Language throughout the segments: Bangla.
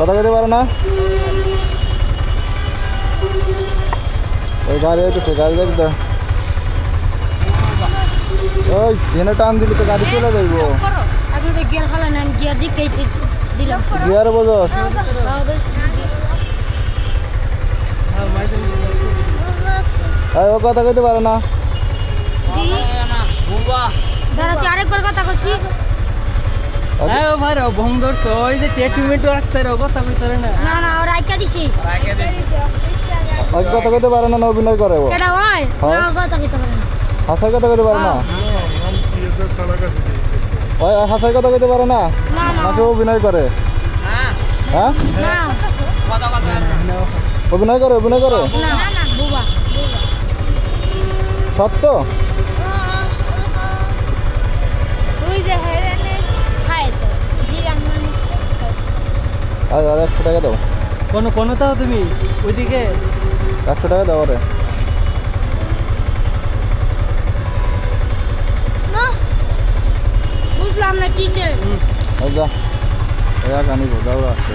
কথা কইতে পারো না। ওই গাড়ি হইতেছে গাড়ি গাড়ি তো ওই জেনে টান দিলে তো গাড়ি চলে যাইব। করো। আপনি তো গিয়ার ফালা নেন গিয়ার দিকে দিলাম। গিয়ার বোঝস। বাবা বেশ এই ও কথা কইতে পারে না। আরেকবার কথা হ্যাঁ ভাই ভং ধরছো। ওই যে ট্রিটমেন্ট রাখতে রো কথা কইতে রে না। না না ওরা আইকা দিছি। ওই কথা কইতে পারে না না অভিনয় করে ও? কেডা হয় হ্যাঁ। না কথা কইতে পারে না। হাসার কথা কইতে পারে না? ওই হাসার কথা কইতে পারে না? নাকি অভিনয় করে? হ্যাঁ। অভিনয় করে অভিনয় করে? সত্য ওই যে হেরানে খায় তো জি আমি আর আর একশো টাকা দাও। কোন কোন তাও তুমি ওইদিকে। একশো টাকা দাও রে না বুঝলাম না কিসে ওই যা আনিব দাও আসছে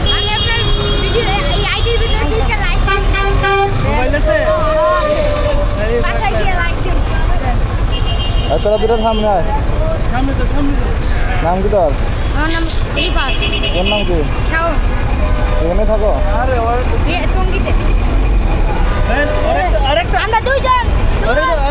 তোরা দুটো সামনে আয়। সামনে তো নাম কি তোর? তোর নাম কি? এখানে থাকো। আরেকটা আমরা দুইজন আরে আরে